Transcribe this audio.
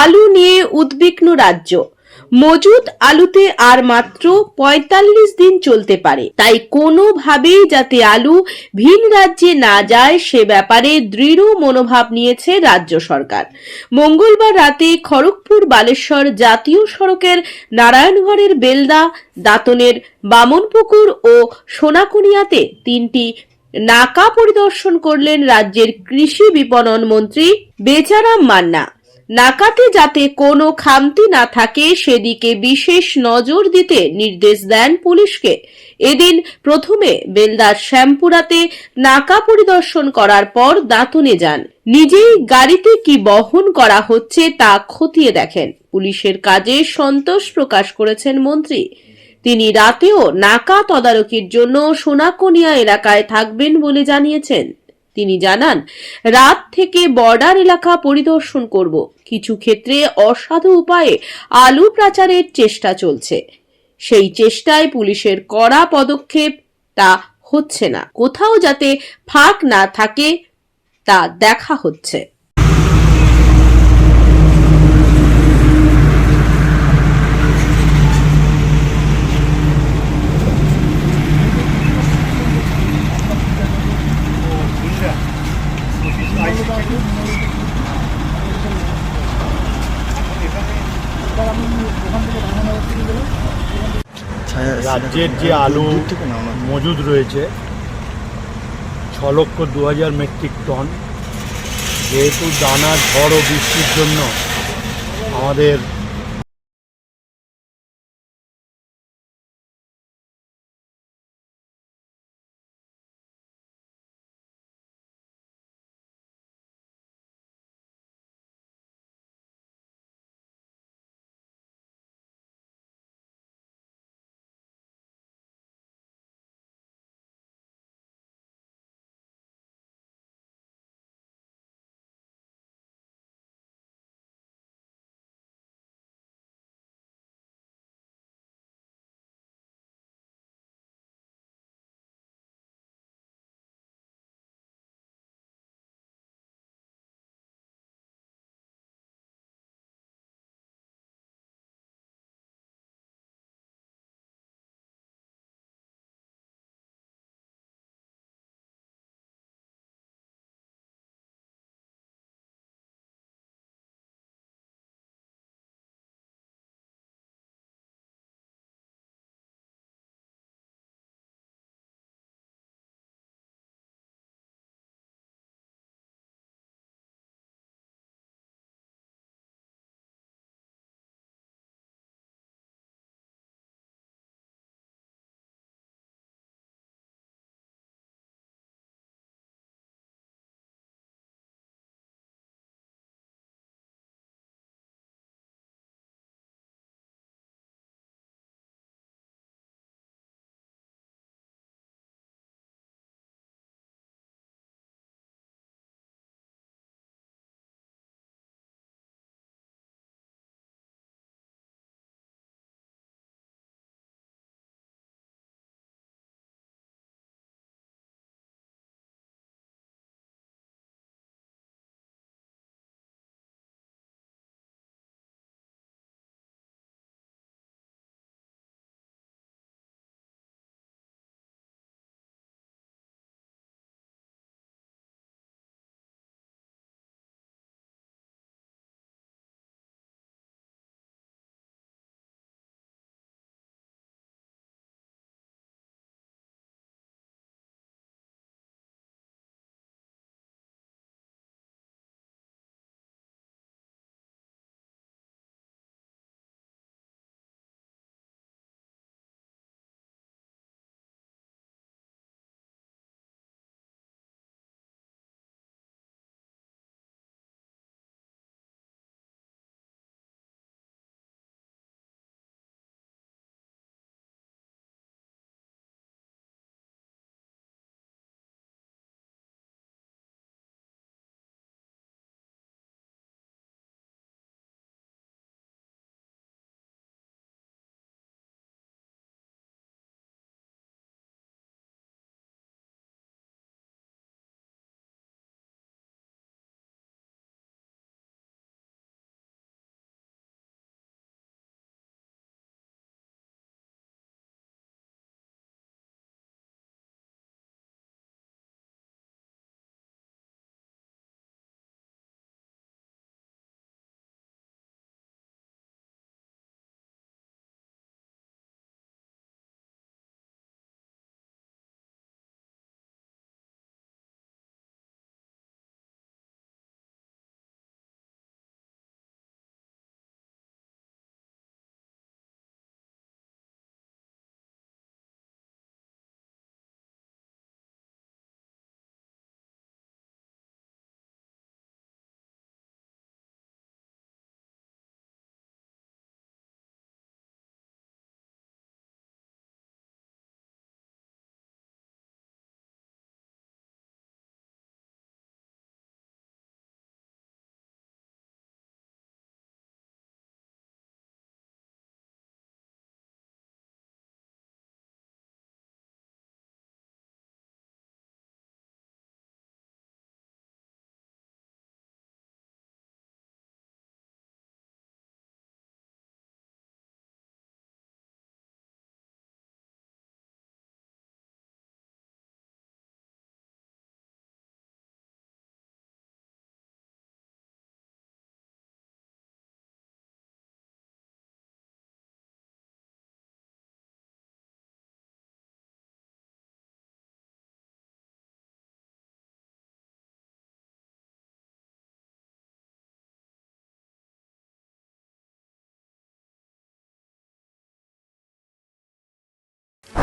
আলু নিয়ে উদ্বিগ্ন রাজ্য। মজুদ আলুতে আর মাত্র পঁয়তাল্লিশ দিন চলতে পারে। তাই কোনোভাবেই যাতে আলু ভিন রাজ্যে না যায়, সে ব্যাপারে দৃঢ় মনোভাব নিয়েছে রাজ্য সরকার। মঙ্গলবার রাতে খড়গপুর বালেশ্বর জাতীয় সড়কের নারায়ণগড়ের বেলদা, দাঁতনের বামনপুকুর ও সোনাকুনিয়াতে তিনটি নাকা পরিদর্শন করলেন রাজ্যের কৃষি বিপণন মন্ত্রী বেচারাম মান্না। নাকাতে যাতে কোনো খামতি না থাকে, সেদিকে বিশেষ নজর দিতে নির্দেশ দেন পুলিশকে। এদিন প্রথমে বেলদার শ্যামপুরাতে নাকা পরিদর্শন করার পর দাঁতনে যান। নিজেই গাড়িতে কি বহন করা হচ্ছে তা খতিয়ে দেখেন। পুলিশের কাজে সন্তোষ প্রকাশ করেছেন মন্ত্রী। তিনি রাতেও নাকা তদারকির জন্য সোনাকনিয়া এলাকায় থাকবেন বলে জানিয়েছেন। তিনি জানান, রাত থেকে বর্ডার এলাকা পরিদর্শন করব। কিছু ক্ষেত্রে অসাধু উপায়ে আলু পাচারের চেষ্টা চলছে। সেই চেষ্টায় পুলিশের কড়া পদক্ষেপ তা হচ্ছে না। কোথাও যাতে ফাঁক না থাকে, তা দেখা হচ্ছে। রাজ্যের যে আলু মজুদ রয়েছে ছ লক্ষ দু হাজার মেট্রিক টন। যেহেতু দানা ঝড় ও বৃষ্টির জন্য আমাদের